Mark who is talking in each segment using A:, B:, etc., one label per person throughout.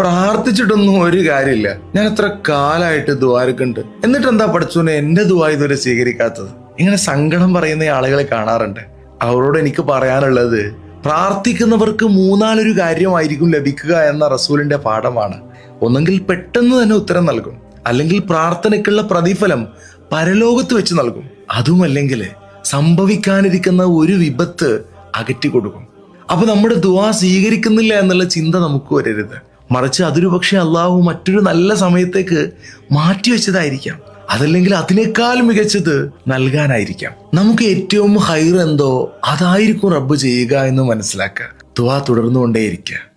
A: പ്രാർത്ഥിച്ചിട്ടൊന്നും ഒരു കാര്യമില്ല. ഞാൻ എത്ര കാലായിട്ട് ദ്വാരക്കുണ്ട്. എന്നിട്ട് എന്താ പഠിച്ചോനെ എന്റെ ദ്വാ ഇതുവരെ സ്വീകരിക്കാത്തത്? ഇങ്ങനെ സങ്കടം പറയുന്ന ആളുകളെ കാണാറുണ്ട്. അവരോട് എനിക്ക് പറയാനുള്ളത് പ്രാർത്ഥിക്കുന്നവർക്ക് മൂന്നാലൊരു കാര്യമായിരിക്കും ലഭിക്കുക എന്ന റസൂലിന്റെ പാഠമാണ്. ഒന്നെങ്കിൽ പെട്ടെന്ന് തന്നെ ഉത്തരം നൽകും. അല്ലെങ്കിൽ പ്രാർത്ഥനയ്ക്കുള്ള പ്രതിഫലം പരലോകത്ത് വെച്ച് നൽകും. അതുമല്ലെങ്കിൽ സംഭവിക്കാനിരിക്കുന്ന ഒരു വിപത്ത് അകറ്റി കൊടുക്കും. അപ്പൊ നമ്മുടെ ദുവാ സ്വീകരിക്കുന്നില്ല എന്നുള്ള ചിന്ത നമുക്ക് വരരുത്. മറിച്ച് അതൊരു പക്ഷെ അള്ളാഹു മറ്റൊരു നല്ല സമയത്തേക്ക് മാറ്റിവെച്ചതായിരിക്കാം. അതല്ലെങ്കിൽ അതിനേക്കാൾ മികച്ചത് നൽകാനായിരിക്കാം. നമുക്ക് ഏറ്റവും ഹൈർ എന്തോ അതായിരിക്കും റബ്ബ് ചെയ്യുക എന്ന് മനസ്സിലാക്കുക. തുവ തുടർന്നുകൊണ്ടേയിരിക്കുക.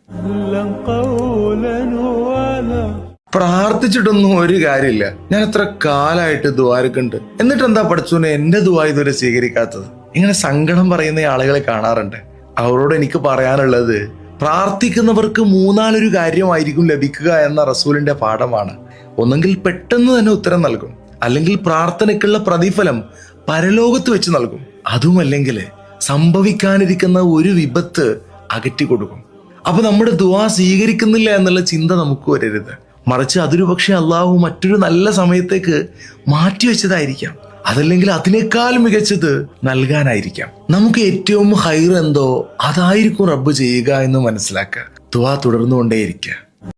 A: പ്രാർത്ഥിച്ചിട്ടൊന്നും ഒരു കാര്യമില്ല. ഞാൻ എത്ര കാലായിട്ട് ദ്വാരക്കുണ്ട് എന്നിട്ട് എന്താ പഠിച്ചോനെ? എന്റെ ദ്വാ ഇതുവരെ സ്വീകരിക്കാത്തത്. ഇങ്ങനെ സങ്കടം പറയുന്ന ആളുകളെ കാണാറുണ്ട്. അവരോട് എനിക്ക് പറയാനുള്ളത് പ്രാർത്ഥിക്കുന്നവർക്ക് മൂന്നാലൊരു കാര്യമായിരിക്കും ലഭിക്കുക എന്ന റസൂലിന്റെ പാഠമാണ്. ഒന്നെങ്കിൽ പെട്ടെന്ന് തന്നെ ഉത്തരം നൽകും. അല്ലെങ്കിൽ പ്രാർത്ഥനയ്ക്കുള്ള പ്രതിഫലം പരലോകത്ത് വെച്ച് നൽകും. അതുമല്ലെങ്കിൽ സംഭവിക്കാനിരിക്കുന്ന ഒരു വിപത്ത് അകറ്റി കൊടുക്കും. അപ്പൊ നമ്മുടെ ദുവാ സ്വീകരിക്കുന്നില്ല എന്നുള്ള ചിന്ത നമുക്ക് വരരുത്. മറിച്ച് അതൊരു പക്ഷേ അള്ളാഹു മറ്റൊരു നല്ല സമയത്തേക്ക് മാറ്റിവെച്ചതായിരിക്കാം. അതല്ലെങ്കിൽ അതിനേക്കാൾ മികച്ചത് നൽകാനായിരിക്കാം. നമുക്ക് ഏറ്റവും ഹൈർ എന്തോ അതായിരിക്കും റബ്ബ് ചെയ്യുക എന്ന് മനസ്സിലാക്കുക. ദുവാ തുടർന്നുകൊണ്ടേയിരിക്കുക.